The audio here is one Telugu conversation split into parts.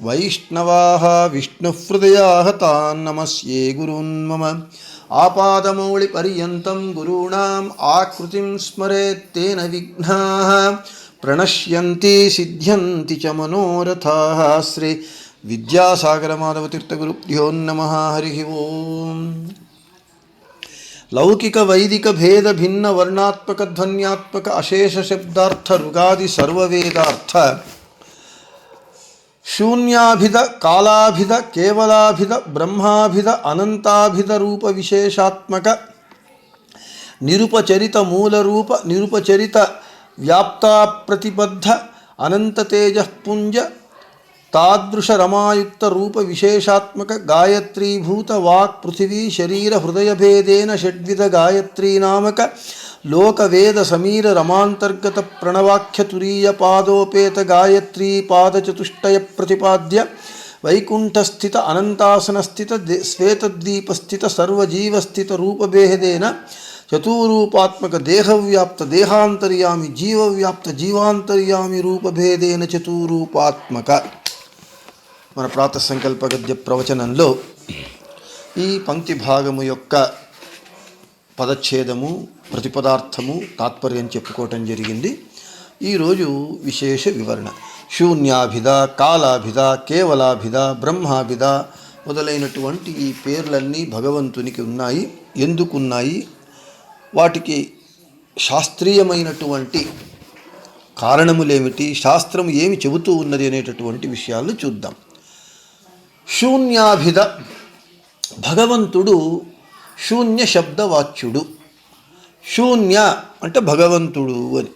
వైష్ణవాः विष्णुहृदयाः तान् नमस्ये गुरून् मम आपादमौलिपर्यन्तं गुरूणाम् आकृतिं स्मरेत् तेन विघ्नाः प्रणश्यन्ति सिद्ध्यन्ति च मनोरथाः श्री विद्यासागरमाधवतीर्थगुरुभ्यो नमः हरिः ओम् లౌకిక వైదిక భేద భిన్న వర్ణాత్మక ధ్వన్యాత్మక అశేష శబ్దార్థ రుగాది సర్వవేదార్థ शून्याभिध कालाभिध केवलाभिध ब्रह्माभिध अनंताभिध रूप विशेषात्मक। निरुपचरित मूल रूप निरुपचरित व्याप्ता प्रतिबद्ध अनंत तेज पुंज तादृश रमायुक्त रूप विशेषात्मक गायत्री भूत वाक् पृथ्वी शरीर हृदय भेदेन षड्विध गायत्री नामक। లోకవేద సమీర రమాంతర్గత ప్రణవాఖ్యతురీయ పాదోపేత గాయత్రీ పాదచతుష్టయ ప్రతిపాద్య వైకుంఠస్థిత అనంతాసనస్థిత శ్వేతద్వీపస్థిత సర్వజీవస్థిత రూపభేదేన చతురూపాత్మక దేహవ్యాప్త దేహాంతర్యామి జీవవ్యాప్త జీవాంతర్యామి రూపభేదేన చతురూపాత్మక. మన ప్రాతసంకల్ప గద్య ప్రవచనంలో ఈ పంక్తి భాగము యొక్క పదచ్ఛేదము ప్రతిపదార్థము తాత్పర్యం చెప్పుకోవటం జరిగింది. ఈరోజు విశేష వివరణ. శూన్యాభిద కాలాభిద కేవలాభిద బ్రహ్మాభిద మొదలైనటువంటి ఈ పేర్లన్నీ భగవంతునికి ఉన్నాయి. ఎందుకున్నాయి? వాటికి శాస్త్రీయమైనటువంటి కారణములేమిటి? శాస్త్రం ఏమి చెబుతూ ఉన్నది అనేటటువంటి విషయాలను చూద్దాం. శూన్యాభిద భగవంతుడు శూన్య శబ్దవాచ్యుడు. శూన్య అంటే భగవంతుడు అని.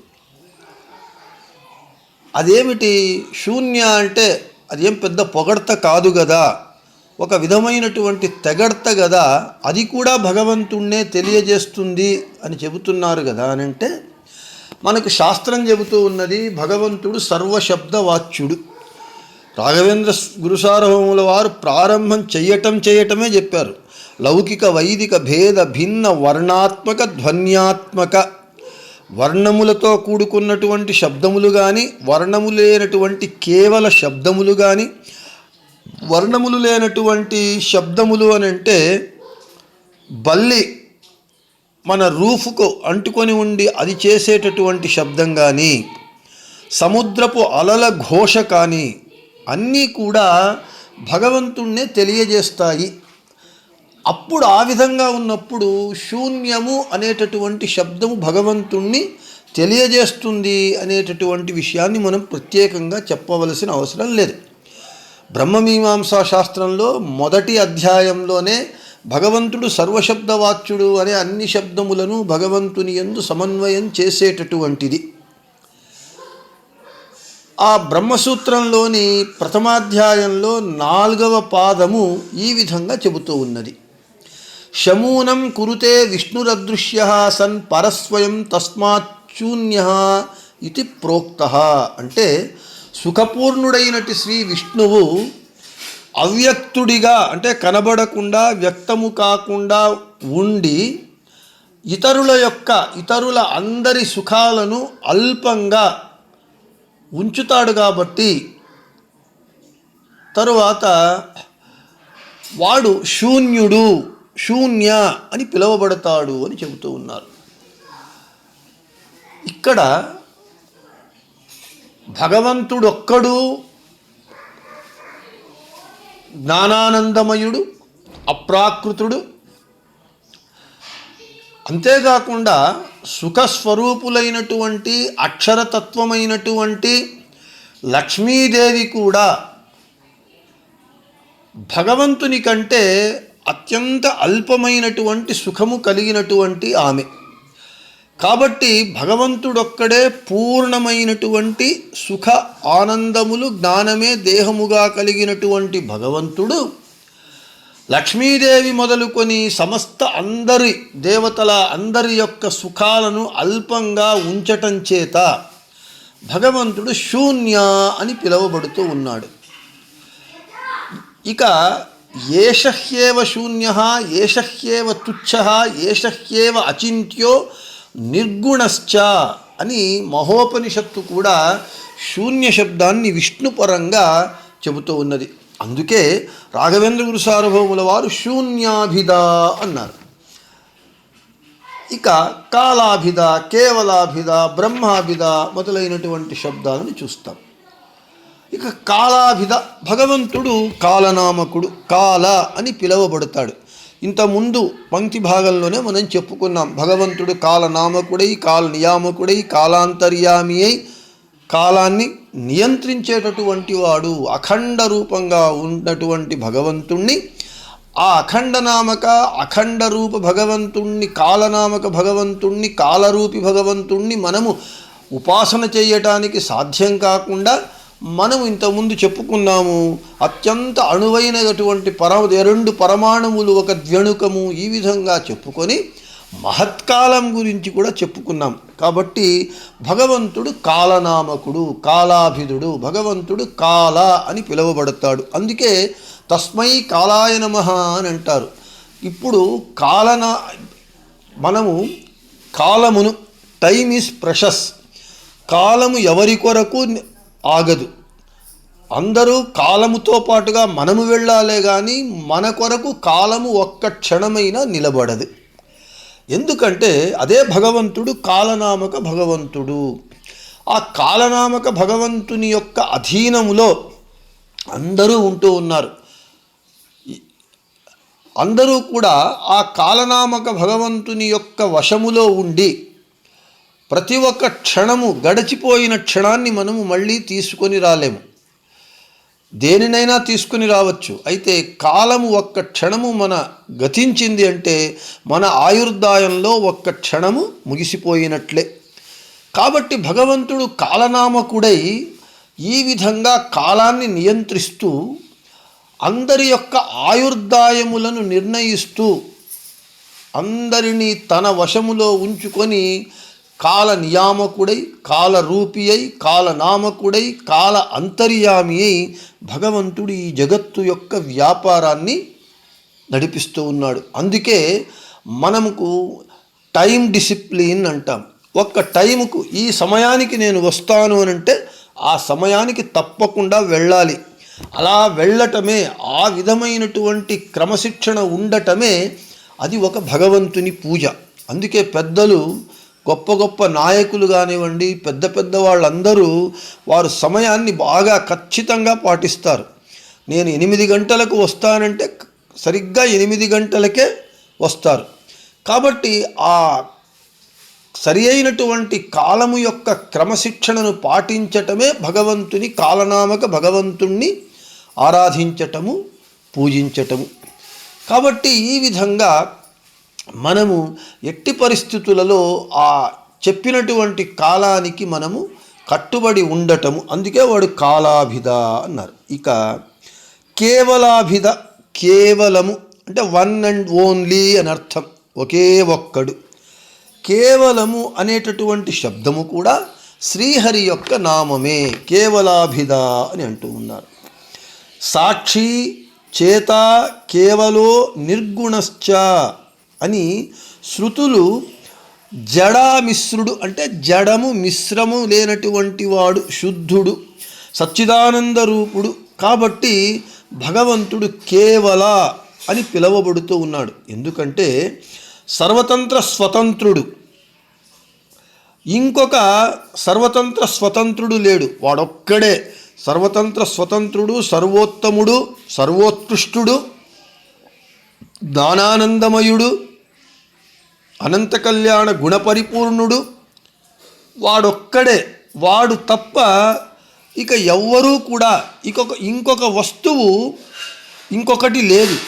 అదేమిటి శూన్య అంటే అదేం పెద్ద పొగడ్త కాదు కదా ఒక విధమైనటువంటి తెగడ్త కదా అది కూడా భగవంతుణ్ణే తెలియజేస్తుంది అని చెబుతున్నారు కదా అని అంటే మనకు శాస్త్రం చెబుతూ ఉన్నది భగవంతుడు సర్వశబ్దవాచ్యుడు. రాఘవేంద్ర గురుసార్వభౌముల వారు ప్రారంభం చెయ్యటం చేయటమే చెప్పారు. లౌకిక వైదిక భేద భిన్న వర్ణాత్మక ధ్వన్యాత్మక వర్ణములతో కూడుకున్నటువంటి శబ్దములు కానీ వర్ణము లేనటువంటి కేవల శబ్దములు కానీ వర్ణములు లేనటువంటి శబ్దములు అని అంటే బల్లి మన రూఫ్కు అంటుకొని ఉండి అది చేసేటటువంటి శబ్దం కానీ సముద్రపు అలల ఘోష కానీ అన్నీ కూడా భగవంతుణ్ణే తెలియజేస్తాయి. అప్పుడు ఆ విధంగా ఉన్నప్పుడు శూన్యము అనేటటువంటి శబ్దము భగవంతుణ్ణి తెలియజేస్తుంది అనేటటువంటి విషయాన్ని మనం ప్రత్యేకంగా చెప్పవలసిన అవసరం లేదు. బ్రహ్మమీమాంసా శాస్త్రంలో మొదటి అధ్యాయంలోనే భగవంతుడు సర్వశబ్దవాచ్యుడు అనే అన్ని శబ్దములను భగవంతుని ఎందు సమన్వయం చేసేటటువంటిది. ఆ బ్రహ్మసూత్రంలోని ప్రథమాధ్యాయంలో నాలుగవ పాదము ఈ విధంగా చెబుతూ ఉన్నది. శమూనం కురుతే విష్ణురదృశ్య సన్ పరస్వయం తస్మాచ్చూన్య ఇది ప్రోక్త అంటే సుఖపూర్ణుడైనటి శ్రీ విష్ణువు అవ్యక్తుడిగా అంటే కనబడకుండా వ్యక్తము కాకుండా ఉండి ఇతరుల యొక్క ఇతరుల అందరి సుఖాలను అల్పంగా ఉంచుతాడు కాబట్టి తరువాత వాడు శూన్యుడు. శూన్య అని పిలువబడతాడు అని చెబుతూ ఉన్నారు. ఇక్కడ భగవంతుడొక్కడు జ్ఞానానందమయుడు అప్రాకృతుడు. అంతేకాకుండా సుఖస్వరూపులైనటువంటి అక్షరతత్వమైనటువంటి లక్ష్మీదేవి కూడా భగవంతుని కంటే అత్యంత అల్పమైనటువంటి సుఖము కలిగినటువంటి ఆమె. కాబట్టి భగవంతుడొక్కడే పూర్ణమైనటువంటి సుఖ ఆనందములు జ్ఞానమే దేహముగా కలిగినటువంటి భగవంతుడు. లక్ష్మీదేవి మొదలుకొని సమస్త అందరి దేవతల అందరి యొక్క సుఖాలను అల్పంగా ఉంచటం చేత భగవంతుడు శూన్య అని పిలువబడుతూ ఉన్నాడు. ఇక ఏషహ్యేవ శూన్య ఏషహ్యేవ తుచ్చ ఏషహ్యేవ అచింత్యో నిర్గుణశ్చ అని మహోపనిషత్తు కూడా శూన్య శబ్దాన్ని విష్ణుపరంగా చెబుతూ ఉన్నది. అందుకే రాఘవేంద్ర గురు సార్వభౌముల వారు శూన్యాభిద అన్నారు. ఇక కాలాభిద కేవలాభిద బ్రహ్మాభిద మొదలైనటువంటి శబ్దాలను చూస్తాం. ఇక కాలాభిద భగవంతుడు కాలనామకుడు కాల అని పిలువబడతాడు. ఇంతకుముందు పంక్తి భాగంలోనే మనం చెప్పుకున్నాం భగవంతుడు కాలనామకుడై కాల నియామకుడై కాలాంతర్యామి అయి కాలాన్ని నియంత్రించేటటువంటి వాడు అఖండ రూపంగా ఉన్నటువంటి భగవంతుణ్ణి. ఆ అఖండ నామక అఖండ రూప భగవంతుణ్ణి కాలనామక భగవంతుణ్ణి కాలరూపి భగవంతుణ్ణి మనము ఉపాసన చేయటానికి సాధ్యం కాకుండా మనం ఇంతకుముందు చెప్పుకున్నాము అత్యంత అణువైనటువంటి పర రెండు పరమాణువులు ఒక ద్వణుకము ఈ విధంగా చెప్పుకొని మహత్కాలం గురించి కూడా చెప్పుకున్నాం. కాబట్టి భగవంతుడు కాలనామకుడు కాలాభిధుడు భగవంతుడు కాల అని పిలువబడతాడు. అందుకే తస్మై కాలాయ నమ అని అంటారు. ఇప్పుడు కాలన మనము కాలమును టైమ్ ఈజ్ ప్రెషస్. కాలము ఎవరి కొరకు ఆగదు. అందరూ కాలముతో పాటుగా మనము వెళ్ళాలే కానీ మన కొరకు కాలము ఒక్క క్షణమైనా నిలబడదు. ఎందుకంటే అదే భగవంతుడు కాలనామక భగవంతుడు. ఆ కాలనామక భగవంతుని యొక్క అధీనములో అందరూ ఉంటూ ఉన్నారు. అందరూ కూడా ఆ కాలనామక భగవంతుని యొక్క వశములో ఉండి ప్రతి ఒక్క క్షణము గడిచిపోయిన క్షణాన్ని మనము మళ్ళీ తీసుకొని రాలేము. దేనినైనా తీసుకుని రావచ్చు. అయితే కాలము ఒక్క క్షణము మన గతించింది అంటే మన ఆయుర్దాయంలో ఒక్క క్షణము ముగిసిపోయినట్లే. కాబట్టి భగవంతుడు కాలనామకుడై ఈ విధంగా కాలాన్ని నియంత్రిస్తూ అందరి యొక్క ఆయుర్దాయములను నిర్ణయిస్తూ అందరినీ తన వశములో ఉంచుకొని కాల నియామకుడై కాల రూపియై కాల నామకుడై కాల అంతర్యామి అయి భగవంతుడు ఈ జగత్తు యొక్క వ్యాపారాన్ని నడిపిస్తూ ఉన్నాడు. అందుకే మనకు టైం డిసిప్లిన్ అంటాం. ఒక్క టైంకు ఈ సమయానికి నేను వస్తాను అని అంటే ఆ సమయానికి తప్పకుండా వెళ్ళాలి. అలా వెళ్ళటమే ఆ విధమైనటువంటి క్రమశిక్షణ ఉండటమే అది ఒక భగవంతుని పూజ. అందుకే పెద్దలు గొప్ప గొప్ప నాయకులు కానివ్వండి పెద్ద పెద్ద వాళ్ళందరూ వారు సమయాన్ని బాగా ఖచ్చితంగా పాటిస్తారు. నేను ఎనిమిది గంటలకు వస్తానంటే సరిగ్గా ఎనిమిది గంటలకే వస్తారు. కాబట్టి ఆ సరి అయినటువంటి కాలము యొక్క క్రమశిక్షణను పాటించటమే భగవంతుని కాలనామక భగవంతుణ్ణి ఆరాధించటము పూజించటము. కాబట్టి ఈ విధంగా మనము ఎట్టి పరిస్థితులలో ఆ చెప్పినటువంటి కాలానికి మనము కట్టుబడి ఉండటము అందుకే వాడు కాలాభిధ అన్నారు. ఇక కేవలాభిద కేవలము అంటే వన్ అండ్ ఓన్లీ అని అర్థం ఒకే ఒక్కడు. కేవలము అనేటటువంటి శబ్దము కూడా శ్రీహరి యొక్క నామమే కేవలాభిధ అని అంటూ ఉన్నారు. సాక్షి చేత కేవలో నిర్గుణశ్చ అని శృతులు జడామిశ్రుడు అంటే జడము మిశ్రము లేనటువంటి వాడు శుద్ధుడు సచ్చిదానంద రూపుడు కాబట్టి భగవంతుడు కేవల అని పిలువబడుతూ ఉన్నాడు. ఎందుకంటే సర్వతంత్ర స్వతంత్రుడు. ఇంకొక సర్వతంత్ర స్వతంత్రుడు లేడు. వాడొక్కడే. సర్వతంత్ర స్వతంత్రుడు సర్వోత్తముడు సర్వోత్కృష్టుడు దానానందమయుడు అనంత కళ్యాణ గుణపరిపూర్ణుడు. వాడొక్కడే వాడు తప్ప ఇక ఎవ్వరూ కూడా ఇంకొక ఇంకొక వస్తువు ఇంకొకటి లేదు.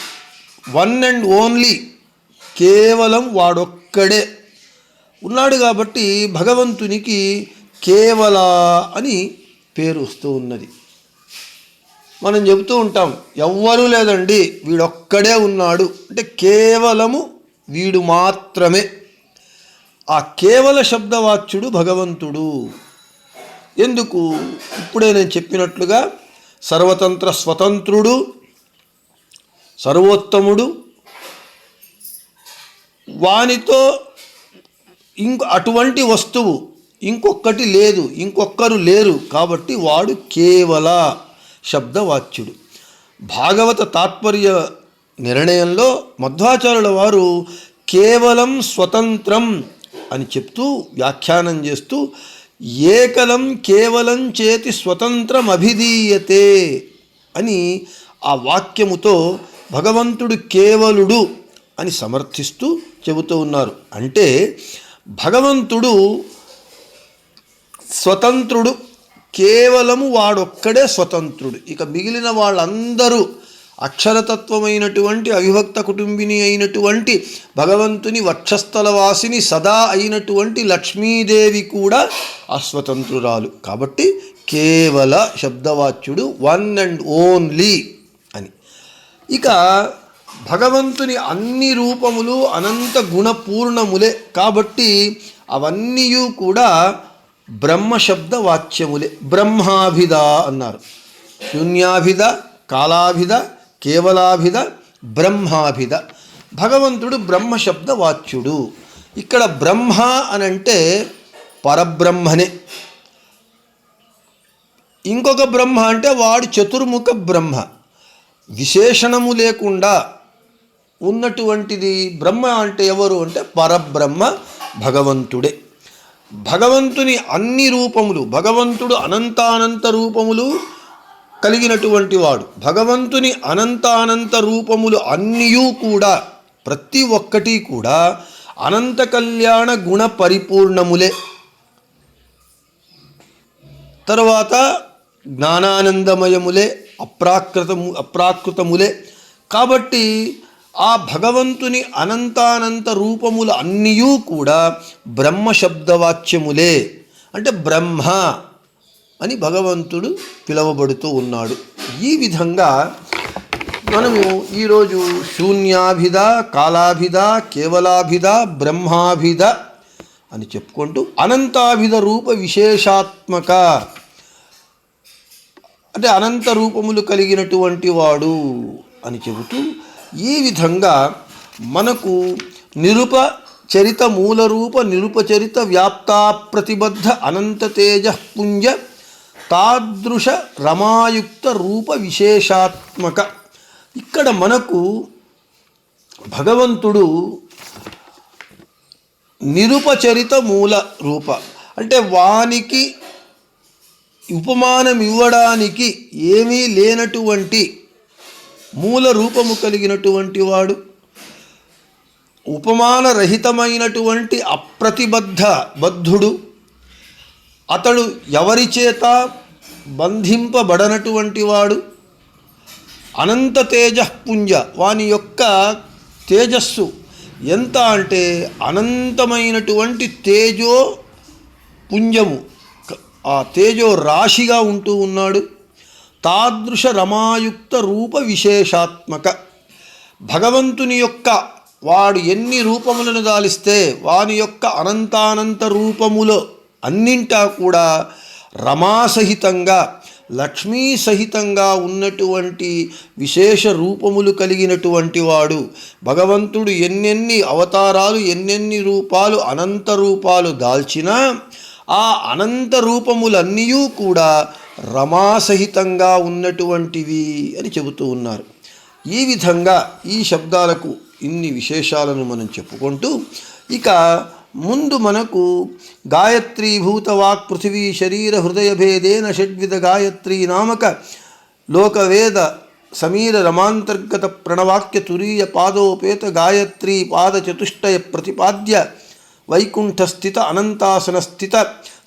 వన్ అండ్ ఓన్లీ కేవలం వాడొక్కడే. ఉన్నాడు కాబట్టి భగవంతునికి కేవల అని పేరు వస్తూ ఉన్నది. మనం చెబుతూ ఉంటాం ఎవ్వరూ లేదండి వీడొక్కడే ఉన్నాడు. అంటే కేవలము వీడు మాత్రమే. ఆ కేవల శబ్దవాచ్యుడు భగవంతుడు. ఎందుకు? ఇప్పుడే నేను చెప్పినట్లుగా సర్వతంత్ర స్వతంత్రుడు సర్వోత్తముడు వానితో ఇంక అటువంటి వస్తువు ఇంకొక్కటి లేదు ఇంకొక్కరు లేరు కాబట్టి వాడు కేవల శబ్దవాచ్యుడు భాగవత తాత్పర్య నిర్ణయంలో మధ్వాచార్యుల వారు కేవలం స్వతంత్రం అని చెప్తూ వ్యాఖ్యానం చేస్తూ ఏకలం కేవలం చేతి స్వతంత్రం అభిధీయతే అని ఆ వాక్యముతో భగవంతుడు కేవలుడు అని సమర్థిస్తూ చెబుతూ ఉన్నారు. అంటే భగవంతుడు స్వతంత్రుడు కేవలము వాడొక్కడే స్వతంత్రుడు. ఇక మిగిలిన వాళ్ళందరూ అక్షరతత్వమైనటువంటి అవిభక్త కుటుంబిని అయినటువంటి భగవంతుని వక్షస్థల వాసిని సదా అయినటువంటి లక్ష్మీదేవి కూడా అస్వతంత్రురాలు. కాబట్టి కేవల శబ్దవాచ్యుడు వన్ అండ్ ఓన్లీ అని. ఇక భగవంతుని అన్ని రూపములు అనంత గుణపూర్ణములే. కాబట్టి అవన్నీ కూడా బ్రహ్మశబ్ద వాచ్యములే బ్రహ్మాభిద అన్నారు. శూన్యాభిద కాలాభిద కేవలాభిద బ్రహ్మాభిద భగవంతుడు బ్రహ్మశబ్ద వాచ్యుడు ఇక్కడ బ్రహ్మ అనంటే పరబ్రహ్మనే. ఇంకొక బ్రహ్మ అంటే వాడు చతుర్ముఖ బ్రహ్మ. విశేషణము లేకుండా ఉన్నటువంటిది బ్రహ్మ అంటే ఎవరు అంటే పరబ్రహ్మ భగవంతుడే. భగవంతుని అన్ని రూపములు భగవంతుడు అనంతానంత రూపములు కలిగినటువంటి వాడు. భగవంతుని అనంతానంత రూపములు అన్నీయూ కూడా ప్రతి ఒక్కటి కూడా అనంత కళ్యాణ గుణ పరిపూర్ణములే. తర్వాత జ్ఞానానందమయములే అప్రాకృతము అప్రాకృతములే. కాబట్టి ఆ భగవంతుని అనంతానంత రూపములు అన్నీయూ కూడా బ్రహ్మ శబ్దవాచ్యములే అంటే బ్రహ్మ అని భగవంతుడు పిలువబడుతూ ఉన్నాడు. ఈ విధంగా మనము ఈరోజు శూన్యాభిద కాలాభిద కేవలాభిద బ్రహ్మాభిద అని చెప్పుకుంటూ అనంతాభిద రూప విశేషాత్మక అంటే అనంత రూపములు కలిగినటువంటి వాడు అని చెబుతూ ఈ విధంగా మనకు నిరుప చరిత మూలరూప నిరుపచరిత వ్యాప్తా ప్రతిబద్ధ అనంత తేజ పుంజ తాదృశ రమాయుక్త రూప విశేషాత్మక. ఇక్కడ మనకు భగవంతుడు నిరుపచరిత మూల రూప. అంటే వానికి ఉపమానం ఇవ్వడానికి ఏమీ లేనటువంటి మూల రూపము కలిగినటువంటి వాడు ఉపమానరహితమైనటువంటి అప్రతిబద్ధ బద్ధుడు అతడు ఎవరి చేత బంధింపబడనటువంటి వాడు? అనంత తేజపుంజ వాని యొక్క తేజస్సు ఎంత అంటే అనంతమైనటువంటి తేజో పుంజము. ఆ తేజో రాశిగా ఉంటూ ఉన్నాడు. తాదృశ రమాయుక్త రూప విశేషాత్మక. భగవంతుని యొక్క వాడు ఎన్ని రూపములను దాలిస్తే వాని యొక్క అనంతానంత రూపములో అన్నింటా కూడా రమాసహితంగా లక్ష్మీ సహితంగా ఉన్నటువంటి విశేష రూపములు కలిగినటువంటి వాడు. భగవంతుడు ఎన్నెన్ని అవతారాలు ఎన్నెన్ని రూపాలు అనంత రూపాలు దాల్చినా ఆ అనంత రూపములన్నీ కూడా రమాసహితంగా ఉన్నటువంటివి అని చెబుతూ ఉన్నారు. ఈ విధంగా ఈ శబ్దాలకు ఇన్ని విశేషాలను మనం చెప్పుకుంటూ ఇక ముందు మనకు గాయత్రీ భూతవాక్ పృథివీ శరీర హృదయ భేదేన షడ్విధ గాయత్రీ నామక లోకవేద సమీర రమాంతర్గత ప్రణవాక్య తురీయ పాదోపేత గాయత్రీ పాదచతుష్టయ ప్రతిపాద్య వైకుంఠస్థిత అనంతాసనస్థిత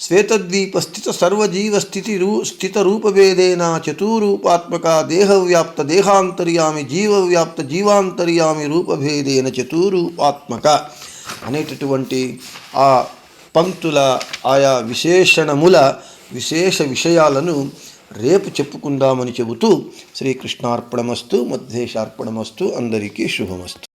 శ్వేతద్వీపస్థిత సర్వజీవస్థితి రూ స్థిత రూపభేదేన చతూరూపాత్మక దేహవ్యాప్త దేహాంతర్యామి జీవవ్యాప్త జీవాంతర్యామి రూపభేదేన చతూరూపాత్మక అనేటటువంటి ఆ పంక్తుల ఆయా విశేషణముల విశేష విషయాలను రేపు చెప్పుకుందామని చెబుతూ శ్రీకృష్ణార్పణమస్తు మధ్యేశార్పణమస్తు అందరికీ శుభమస్తు.